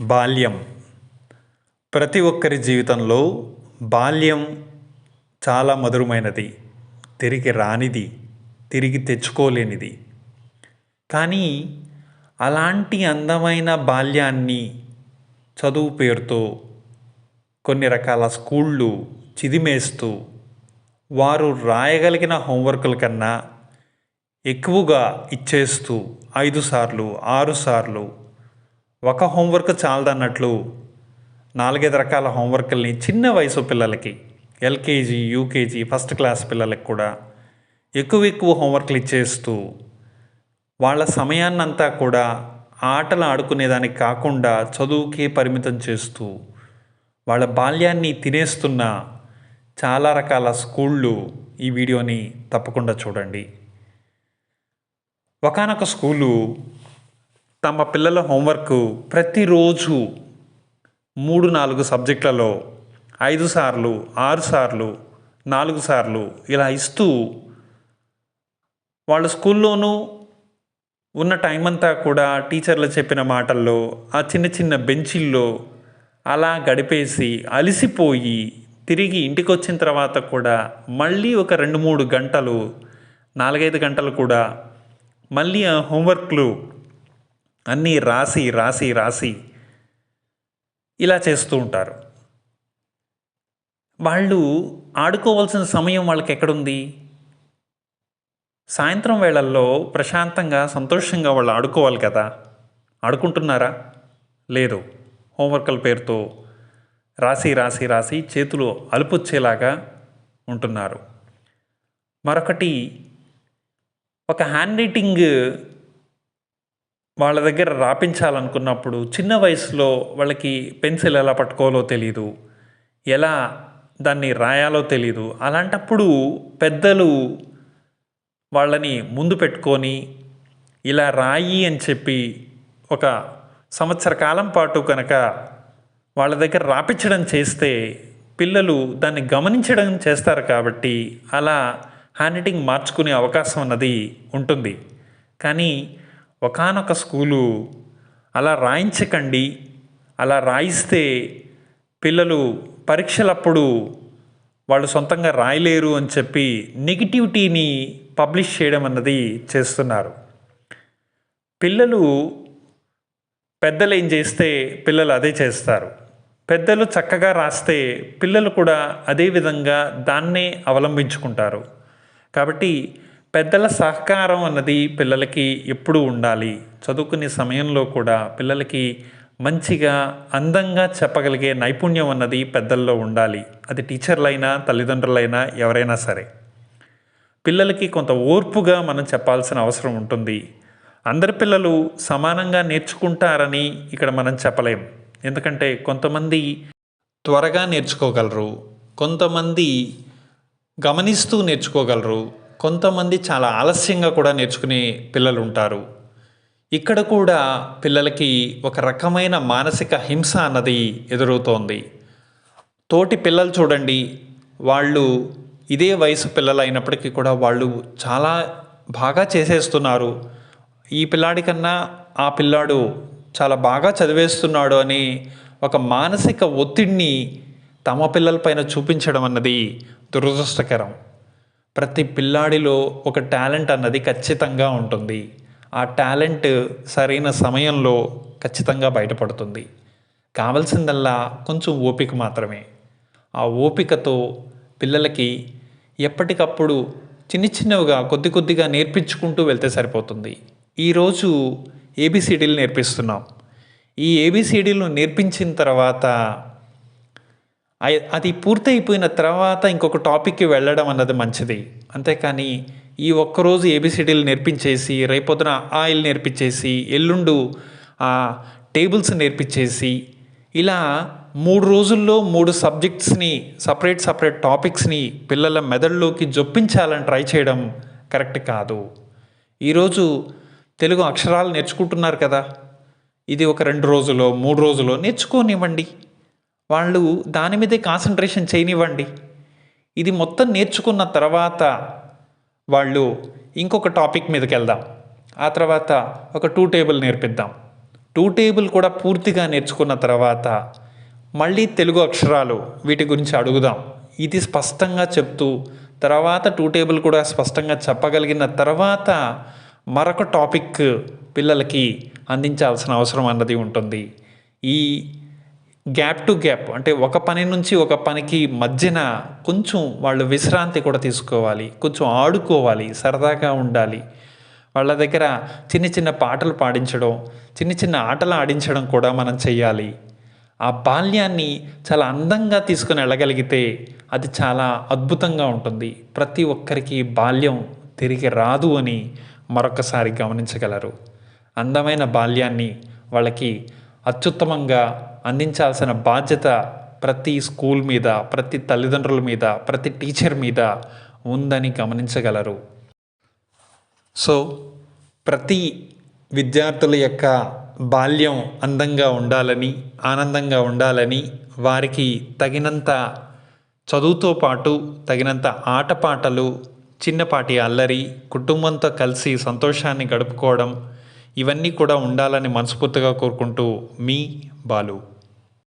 బాల్యం. ప్రతి ఒక్కరి జీవితంలో బాల్యం చాలా మధురమైనది. తిరిగి రానిది తిరిగి తెచ్చుకోలేనిది. కానీ అలాంటి అందమైన బాల్యాన్ని చదువు పేరుతో కొన్ని రకాల స్కూళ్ళు చిదిమేస్తూ వారు రాయగలిగిన హోంవర్కుల కన్నా ఎక్కువగా ఇచ్చేస్తూ ఐదు సార్లు ఆరు సార్లు ఒక హోంవర్క్ చాలదన్నట్లు నాలుగైదు రకాల హోంవర్క్ల్ని చిన్న వయసు పిల్లలకి ఎల్కేజీ యూకేజీ ఫస్ట్ క్లాస్ పిల్లలకి కూడా ఎక్కువ ఎక్కువ హోంవర్క్లు ఇచ్చేస్తూ వాళ్ళ సమయాన్నంతా కూడా ఆటలు ఆడుకునేదానికి కాకుండా చదువుకే పరిమితం చేస్తూ వాళ్ళ బాల్యాన్ని తినేస్తున్న చాలా రకాల స్కూళ్ళు ఈ వీడియోని తప్పకుండా చూడండి. ఒకనొక స్కూలు తమ పిల్లల హోంవర్క్ ప్రతిరోజు మూడు నాలుగు సబ్జెక్టులలో ఐదు సార్లు ఆరు సార్లు నాలుగు సార్లు ఇలా ఇస్తూ వాళ్ళ స్కూల్లోనూ ఉన్న టైం అంతా కూడా టీచర్లు చెప్పిన మాటల్లో ఆ చిన్న చిన్న బెంచీల్లో అలా గడిపేసి అలసిపోయి తిరిగి ఇంటికి వచ్చిన తర్వాత కూడా మళ్ళీ ఒక రెండు మూడు గంటలు నాలుగైదు గంటలు కూడా మళ్ళీ ఆ హోంవర్క్లు అన్నీ రాసి రాసి రాసి ఇలా చేస్తూ ఉంటారు. వాళ్ళు ఆడుకోవాల్సిన సమయం వాళ్ళకి ఎక్కడుంది సాయంత్రం వేళల్లో ప్రశాంతంగా సంతోషంగా వాళ్ళు ఆడుకోవాలి కదా? ఆడుకుంటున్నారా? లేదు. హోంవర్క్ల పేరుతో రాసి రాసి రాసి చేతులు అలుపుచ్చేలాగా ఉంటున్నారు. మరొకటి ఒక హ్యాండ్ రైటింగ్ వాళ్ళ దగ్గర రాపించాలనుకున్నప్పుడు చిన్న వయసులో వాళ్ళకి పెన్సిల్ ఎలా పట్టుకోవాలో తెలియదు ఎలా దాన్ని రాయాలో తెలియదు అలాంటప్పుడు పెద్దలు వాళ్ళని ముందు పెట్టుకొని ఇలా రాయి అని చెప్పి ఒక సంవత్సర కాలం పాటు కనుక వాళ్ళ దగ్గర రాపించడం చేస్తే పిల్లలు దాన్ని గమనించడం చేస్తారు కాబట్టి అలా హ్యాండ్ రైటింగ్ మార్చుకునే అవకాశం అన్నది ఉంటుంది. కానీ ఒకనొక స్కూలు అలా రాయించకండి అలా రాయిస్తే పిల్లలు పరీక్షలప్పుడు వాళ్ళు సొంతంగా రాయలేరు అని చెప్పి నెగిటివిటీని పబ్లిష్ చేయడం అన్నది చేస్తున్నారు. పిల్లలు పెద్దలు ఏం చేస్తే పిల్లలు అదే చేస్తారు. పెద్దలు చక్కగా రాస్తే పిల్లలు కూడా అదే విధంగా దాన్నే అవలంబించుకుంటారు. కాబట్టి పెద్దల సహకారం అన్నది పిల్లలకి ఎప్పుడూ ఉండాలి. చదువుకునే సమయంలో కూడా పిల్లలకి మంచిగా అందంగా చెప్పగలిగే నైపుణ్యం అన్నది పెద్దల్లో ఉండాలి. అది టీచర్లైనా తల్లిదండ్రులైనా ఎవరైనా సరే. పిల్లలకి కొంత ఓర్పుగా మనం చెప్పాల్సిన అవసరం ఉంటుంది. అందరి పిల్లలు సమానంగా నేర్చుకుంటారని ఇక్కడ మనం చెప్పలేం. ఎందుకంటే కొంతమంది త్వరగా నేర్చుకోగలరు. కొంతమంది గమనిస్తూ నేర్చుకోగలరు. కొంతమంది చాలా ఆలస్యంగా కూడా నేర్చుకునే పిల్లలు ఉంటారు ఇక్కడ కూడా పిల్లలకి ఒక రకమైన మానసిక హింస అన్నది ఎదురవుతోంది. తోటి పిల్లలు చూడండి వాళ్ళు ఇదే వయసు పిల్లలు అయినప్పటికీ కూడా వాళ్ళు చాలా బాగా చేసేస్తున్నారు. ఈ పిల్లాడి కన్నా ఆ పిల్లాడు చాలా బాగా చదివేస్తున్నాడు అని ఒక మానసిక ఒత్తిడిని తమ పిల్లలపైన చూపించడం అన్నది దురదృష్టకరం. ప్రతి పిల్లాడిలో ఒక టాలెంట్ అన్నది ఖచ్చితంగా ఉంటుంది. ఆ టాలెంట్ సరైన సమయంలో ఖచ్చితంగా బయటపడుతుంది. కావలసిందల్లా కొంచెం ఓపిక మాత్రమే. ఆ ఓపికతో పిల్లలకి ఎప్పటికప్పుడు చిన్న చిన్నవిగా కొద్ది కొద్దిగా నేర్పించుకుంటూ వెళ్తే సరిపోతుంది. ఈరోజు ఏబిసిడీలు నేర్పిస్తున్నాం. ఈ ఏబిసిడీలు నేర్పించిన తర్వాత అది పూర్తయిపోయిన తర్వాత ఇంకొక టాపిక్కి వెళ్ళడం అన్నది మంచిది. అంతేకాని ఈ ఒక్కరోజు ఏబిసిడీలు నేర్పించేసి రేపొద్దున ఆయిల్ నేర్పించేసి ఎల్లుండు టేబుల్స్ నేర్పించేసి ఇలా మూడు రోజుల్లో మూడు సబ్జెక్ట్స్ని సపరేట్ సపరేట్ టాపిక్స్ని పిల్లల మెదడులోకి జొప్పించాలని ట్రై చేయడం కరెక్ట్ కాదు. ఈరోజు తెలుగు అక్షరాలు నేర్చుకుంటున్నారు కదా. ఇది ఒక రెండు రోజులో మూడు రోజులో నేర్చుకోనివ్వండి. వాళ్ళు దాని మీదే కాన్సన్ట్రేషన్ చేయనివ్వండి. ఇది మొత్తం నేర్చుకున్న తర్వాత వాళ్ళు ఇంకొక టాపిక్ మీదకి వెళ్దాం. ఆ తర్వాత ఒక టూ టేబుల్ నేర్పిద్దాం. టూ టేబుల్ కూడా పూర్తిగా నేర్చుకున్న తర్వాత మళ్ళీ తెలుగు అక్షరాలు వీటి గురించి అడుగుదాం. ఇది స్పష్టంగా చెప్తూ తర్వాత టూ టేబుల్ కూడా స్పష్టంగా చెప్పగలిగిన తర్వాత మరొక టాపిక్ పిల్లలకి అందించాల్సిన అవసరం అన్నది ఉంటుంది. ఈ గ్యాప్ టు గ్యాప్ అంటే ఒక పని నుంచి ఒక పనికి మధ్యన కొంచెం వాళ్ళు విశ్రాంతి కూడా తీసుకోవాలి కొంచెం ఆడుకోవాలి సరదాగా ఉండాలి. వాళ్ళ దగ్గర చిన్న చిన్న పాటలు పాడించడం చిన్న చిన్న ఆటలు ఆడించడం కూడా మనం చేయాలి ఆ బాల్యాన్ని చాలా అందంగా తీసుకుని వెళ్ళగలిగితే అది చాలా అద్భుతంగా ఉంటుంది. ప్రతి ఒక్కరికి బాల్యం తిరిగి రాదు అని మరొకసారి గమనించగలరు. అందమైన బాల్యాన్ని వాళ్ళకి అత్యుత్తమంగా అందించాల్సిన బాధ్యత ప్రతి స్కూల్ మీద ప్రతి తల్లిదండ్రుల మీద ప్రతి టీచర్ మీద ఉందని గమనించగలరు. సో ప్రతి విద్యార్థుల యొక్క బాల్యం అందంగా ఉండాలని ఆనందంగా ఉండాలని వారికి తగినంత చదువుతో పాటు తగినంత ఆటపాటలు చిన్నపాటి అల్లరి కుటుంబంతో కలిసి సంతోషాన్ని గడుపుకోవడం ఇవన్నీ కూడా ఉండాలని మనస్ఫూర్తిగా కోరుకుంటూ మీ బాలు.